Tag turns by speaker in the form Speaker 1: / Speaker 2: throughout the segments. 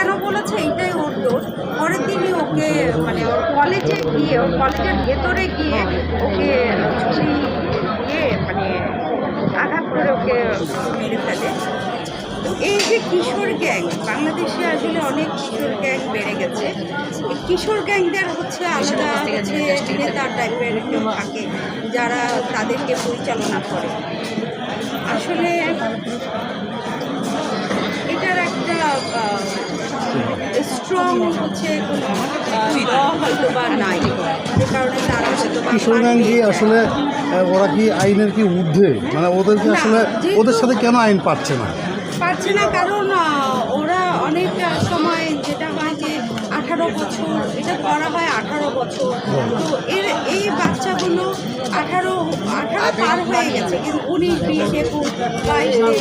Speaker 1: কেন বলেছে? এইটাই ওর দোষ। পরের দিনই ওকে মানে ওর কলেজে গিয়ে, ওর কলেজের ভেতরে গিয়ে ওকে ছুরি দিয়ে মানে আঘাত করে ওকে মেরে ফেলে। এই যে কিশোর গ্যাং, বাংলাদেশে আসলে অনেক কিশোর গ্যাং বেড়ে গেছে। কিশোর গ্যাংদের হচ্ছে আলাদা হচ্ছে নেতা টাইপের কেউ থাকে যারা তাদেরকে পরিচালনা করে। আসলে
Speaker 2: কি আসলে ওরা কি আইনের কি ঊর্ধ্বে? মানে ওদেরকে
Speaker 1: না,
Speaker 2: আসলে ওদের সাথে কেন আইন পাচ্ছে না?
Speaker 1: পারছে না কারণ ওরা অনেক সময় যেটা হয় যে আঠারো বছর এটা করা হয় আঠারো বছর। তো এর এই বাচ্চাগুলো আঠারো আঠারো পার হয়ে গেছে কিন্তু উনিশ বিশ একুশ বাইশ তেইশ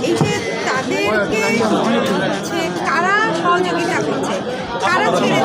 Speaker 1: এই যে তাদেরকে হচ্ছে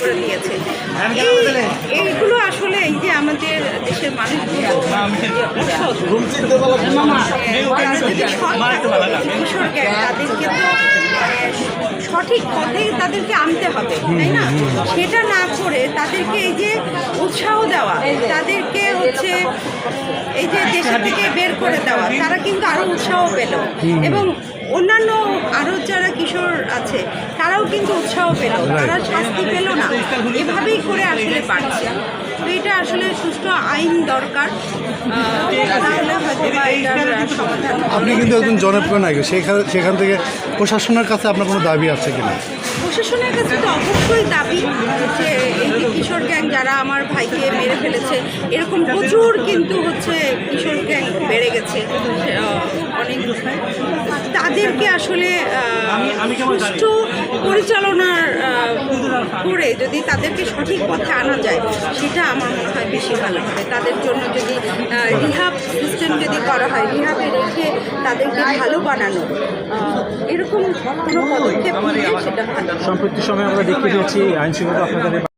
Speaker 1: করে দিয়েছে। এইগুলো আসলে এই যে আমাদের দেশের মানুষগুলো যে অসৎ, তারা যদি সৎ থাকে, কিশোর গ্যাং, তাদেরকে তো সঠিক পথে তাদেরকে আনতে হবে তাই না? সেটা না করে তাদেরকে এই যে উৎসাহ দেওয়া তাদেরকে হচ্ছে এই যে দেশের থেকে বের করে দেওয়া তারা কিন্তু আরও উৎসাহ পেল। এবং অন্যান্য আরও যারা কিশোর আছে তারাও কিন্তু উৎসাহ পেল। তারা শাস্তি পেল না। এভাবেই করে আসলে বাড়ছে। তো এটা আসলে সুষ্ঠু আইন দরকার।
Speaker 2: আপনি কিন্তু একজন জনপ্রিয় নায়ক। সেখান সেখান থেকে প্রশাসনের কাছে আপনার কোনো দাবি আছে কিনা?
Speaker 1: প্রশাসনের কাছে তো অবশ্যই দাবি যে এই যে কিশোর গ্যাং যারা আমার ভাইকে মেরে ফেলেছে এরকম প্রচুর কিন্তু হচ্ছে কিশোর গ্যাং বেড়ে গেছে। অনেক। তাদেরকে আসলে সুষ্ঠু পরিচালনার করে যদি তাদেরকে সঠিক পথে আনা যায় সেটা আমার মনে হয় বেশি ভালো হবে। তাদের জন্য যদি রিহাব সিস্টেম যদি করা হয় রিহাবে রেখে তাদেরকে ভালো বানানো এরকম কোনো পদক্ষেপ সেটা ভালো
Speaker 3: সম্প্রতি সময় আমরা দেখতে পেয়েছি আইন শৃঙ্খলা আপনাদের